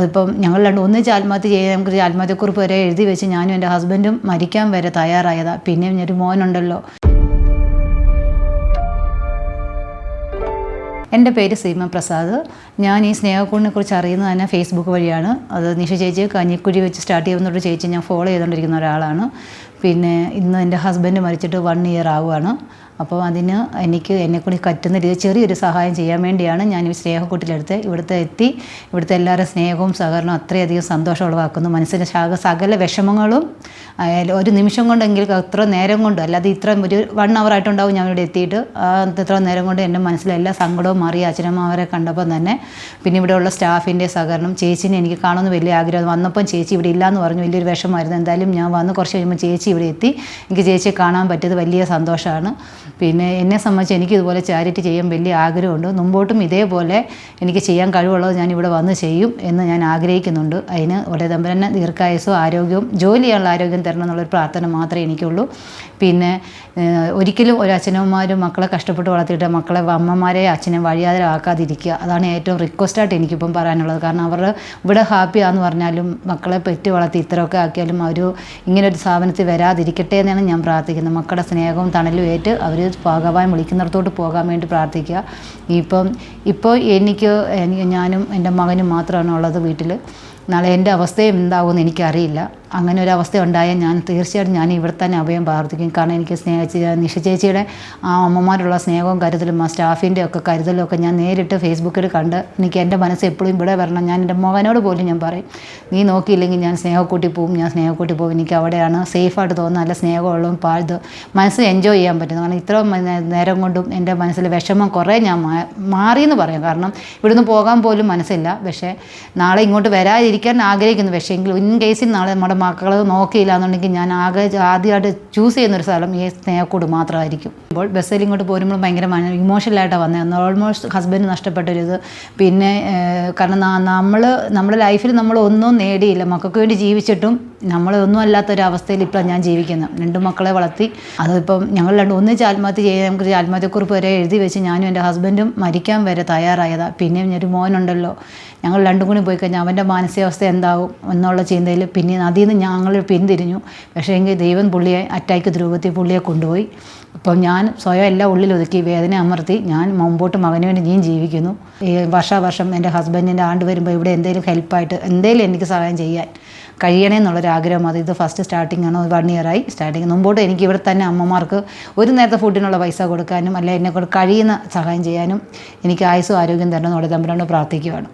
അതിപ്പം ഞങ്ങൾ രണ്ട് ഒന്നിച്ച് ആത്മഹത്യ ചെയ്യാൻ നമുക്ക് ആത്മഹത്യക്കുറിപ്പ് വരെ എഴുതി വെച്ച് ഞാനും എന്റെ ഹസ്ബൻഡും മരിക്കാൻ വരെ തയ്യാറായതാണ് പിന്നെയും ഒരു മോനുണ്ടല്ലോ. എന്റെ പേര് സീമ പ്രസാദ്. ഞാൻ ഈ സ്നേഹക്കൂടിനെ കുറിച്ച് അറിയുന്നത് തന്നെ ഫേസ്ബുക്ക് വഴിയാണ്. അത് നിഷ ചേച്ചി കഞ്ഞിക്കുഴി വെച്ച് സ്റ്റാർട്ട് ചെയ്യുന്നൊരു ചേച്ചി ഞാൻ ഫോളോ ചെയ്തുകൊണ്ടിരിക്കുന്ന ഒരാളാണ്. പിന്നെ ഇന്ന് എന്റെ ഹസ്ബൻഡ് മരിച്ചിട്ട് വൺ ഇയർ ആവുകയാണ് അപ്പോൾ അതിന് എനിക്ക് എന്നെക്കൂടി പറ്റുന്ന രീതി ചെറിയൊരു സഹായം ചെയ്യാൻ വേണ്ടിയാണ് ഞാൻ ഈ സ്നേഹക്കൂട്ടിലെടുത്ത് ഇവിടുത്തെ എത്തി ഇവിടുത്തെ എല്ലാവരുടെ സ്നേഹവും സഹകരണവും അത്രയധികം സന്തോഷം ഉളവാക്കുന്നു മനസ്സിന്റെ സകല വിഷമങ്ങളും ഒരു നിമിഷം കൊണ്ടെങ്കിൽ അത്ര നേരം കൊണ്ടും അല്ലാതെ ഇത്ര ഒരു വൺ അവർ ആയിട്ടുണ്ടാവും ഞാൻ ഇവിടെ എത്തിയിട്ട് ഇത്ര നേരം കൊണ്ട് എന്റെ മനസ്സിലെ എല്ലാ സങ്കടവും മാറി അച്ഛനമ്മമാരെ കണ്ടപ്പം തന്നെ പിന്നെ ഇവിടെയുള്ള സ്റ്റാഫിന്റെ സഹകരണം ചേച്ചിനെ എനിക്ക് കാണുമെന്ന് വലിയ ആഗ്രഹം വന്നപ്പം ചേച്ചി ഇവിടെ ഇല്ലയെന്ന് പറഞ്ഞു വലിയൊരു വിഷമമായിരുന്നു. എന്തായാലും ഞാൻ വന്ന് കുറച്ച് കഴിയുമ്പോൾ ചേച്ചി ഇവിടെ എത്തി. എനിക്ക് ചേച്ചിയെ കാണാൻ പറ്റിയത് വലിയ സന്തോഷമാണ്. പിന്നെ എന്നെ സംബന്ധിച്ച് എനിക്ക് ഇതുപോലെ ചാരിറ്റി ചെയ്യാൻ വലിയ ആഗ്രഹമുണ്ട്. മുമ്പോട്ടും ഇതേപോലെ എനിക്ക് ചെയ്യാൻ കഴിവുള്ളത് ഞാൻ ഇവിടെ വന്ന് ചെയ്യും എന്ന് ഞാൻ ആഗ്രഹിക്കുന്നുണ്ട്. അതിന് ഒരേ തമ്പരന്നെ ദീർഘായുസോ ആരോഗ്യവും ജോലിയുള്ള ആരോഗ്യം തരണം എന്നുള്ളൊരു പ്രാർത്ഥന മാത്രമേ എനിക്കുള്ളൂ. പിന്നെ ഒരിക്കലും ഒരു അച്ഛനമ്മമാരും മക്കളെ കഷ്ടപ്പെട്ട് വളർത്തിയിട്ട് മക്കളെ അമ്മമാരെ അച്ഛനെ വഴിയാതരാക്കാതിരിക്കുക. അതാണ് ഏറ്റവും റിക്വസ്റ്റായിട്ട് എനിക്കിപ്പം പറയാനുള്ളത്. കാരണം അവർ ഇവിടെ ഹാപ്പിയാന്ന് പറഞ്ഞാലും മക്കളെ പെറ്റ് വളർത്തി ഇത്രയൊക്കെ ആക്കിയാലും അവർ ഇങ്ങനൊരു സ്ഥാപനത്തിൽ വരാതിരിക്കട്ടെ എന്നാണ് ഞാൻ പ്രാർത്ഥിക്കുന്നത്. മക്കളുടെ സ്നേഹവും തണലും ഏറ്റ് അവർ ഭഗവാൻ വിളിക്കുന്നിടത്തോട്ട് പോകാൻ വേണ്ടി പ്രാർത്ഥിക്കുക. ഇപ്പം ഇപ്പോൾ എനിക്ക് ഞാനും എന്റെ മകനും മാത്രമാണ് ഉള്ളത് വീട്ടിൽ നാളെ എന്റെ അവസ്ഥയും എന്താകുമെന്ന് എനിക്കറിയില്ല. അങ്ങനെ ഒരു അവസ്ഥ ഉണ്ടായാൽ ഞാൻ തീർച്ചയായിട്ടും ഞാൻ ഇവിടെ തന്നെ അഭയം പ്രാർത്ഥിക്കും. കാരണം എനിക്ക് സ്നേഹിച്ച നിഷ ചേച്ചിയുടെ ആ അമ്മമാരുള്ള സ്നേഹവും കരുതലും ആ സ്റ്റാഫിന്റെ ഒക്കെ കരുതലും ഒക്കെ ഞാൻ നേരിട്ട് ഫേസ്ബുക്കിൽ കണ്ട് എനിക്ക് എന്റെ മനസ്സ് എപ്പോഴും ഇവിടെ വരണം. ഞാൻ എന്റെ മകനോട് പോലും ഞാൻ പറയും നീ നോക്കിയില്ലെങ്കിൽ ഞാൻ സ്നേഹക്കൂട്ടി പോവും ഞാൻ സ്നേഹക്കൂട്ടി പോകും എനിക്ക് അവിടെയാണ് സേഫായിട്ട് തോന്നുന്നത്. നല്ല സ്നേഹമുള്ളതും പാഴ്ത് മനസ്സ് എൻജോയ് ചെയ്യാൻ പറ്റുന്നു കാരണം ഇത്ര നേരം കൊണ്ടും എന്റെ മനസ്സിൽ വിഷമം കുറേ ഞാൻ മാറിയെന്ന് പറയാം. കാരണം ഇവിടുന്ന് പോകാൻ പോലും മനസ്സില്ല. പക്ഷേ നാളെ ഇങ്ങോട്ട് വരാതിരിക്കാൻ ആഗ്രഹിക്കുന്നു. പക്ഷേ എങ്കിൽ ഇൻ കേസിൽ നാളെ നമ്മുടെ മക്കൾ നോക്കിയില്ല എന്നുണ്ടെങ്കിൽ ഞാൻ ആകെ ആദ്യമായിട്ട് ചൂസ് ചെയ്യുന്ന ഒരു സ്ഥലം ഈ സ്നേഹക്കൂട് മാത്രമായിരിക്കും. അപ്പോൾ ബസ്സിൽ ഇങ്ങോട്ട് പോരുമ്പോൾ ഭയങ്കര ഇമോഷണലായിട്ടാണ് വന്നത് ഓൾമോസ്റ്റ് ഹസ്ബൻഡ് നഷ്ടപ്പെട്ടൊരിത്. പിന്നെ കാരണം നമ്മൾ നമ്മുടെ ലൈഫിൽ നമ്മൾ ഒന്നും നേടിയില്ല. മക്കൾക്ക് വേണ്ടി ജീവിച്ചിട്ടും നമ്മളൊന്നും അല്ലാത്തൊരവസ്ഥയിൽ ഇപ്പോഴാണ് ഞാൻ ജീവിക്കുന്നത് രണ്ട് മക്കളെ വളർത്തി. അതിപ്പം ഞങ്ങൾ രണ്ട് ഒന്നിച്ച് ആത്മഹത്യ ചെയ്യാൻ നമുക്ക് ആത്മഹത്യക്കുറിപ്പ് വരെ എഴുതി വെച്ച് ഞാനും എന്റെ ഹസ്ബൻഡും മരിക്കാൻ വരെ തയ്യാറായതാണ് പിന്നെയും ഒരു മോനുണ്ടല്ലോ. ഞങ്ങൾ രണ്ടും കൂടി പോയി കഴിഞ്ഞാൽ അവന്റെ മാനസികാവസ്ഥ എന്താവും എന്നുള്ള ചിന്തയിൽ പിന്നെ അതിൽ നിന്ന് ഞങ്ങൾ പിന്തിരിഞ്ഞു. പക്ഷേ എങ്കിൽ ദൈവം പുള്ളിയെ അറ്റാക്ക് ധ്രുവത്തിൽ പുള്ളിയെ കൊണ്ടുപോയി. അപ്പം ഞാൻ സ്വയം എല്ലാം ഉള്ളിൽ ഒതുക്കി വേദന അമർത്തി ഞാൻ മുമ്പോട്ട് മകന് വേണ്ടി ഞാൻ ജീവിക്കുന്നു. ഈ വർഷാവർഷം എന്റെ ഹസ്ബൻഡിന്റെ ആണ്ട് വരുമ്പോൾ ഇവിടെ എന്തെങ്കിലും ഹെൽപ്പായിട്ട് എന്തെങ്കിലും എനിക്ക് സഹായം ചെയ്യാൻ കഴിയണേ എന്നുള്ളൊരു ആഗ്രഹം. അത് ഇത് ഫസ്റ്റ് സ്റ്റാർട്ടിംഗ് ആണ്? വൺ ഇയറായി സ്റ്റാർട്ടിങ് മുമ്പോട്ട് എനിക്ക് ഇവിടെ തന്നെ അമ്മമാർക്ക് ഒരു നേരത്തെ ഫുഡിനുള്ള പൈസ കൊടുക്കാനും അല്ലെ എന്നെക്കൊണ്ട് കഴിയുന്ന സഹായം ചെയ്യാനും എനിക്ക് ആയുസ്സും ആരോഗ്യം തരണം എന്നുള്ള തമ്മിലാണ് പ്രാർത്ഥിക്കുകയാണ്.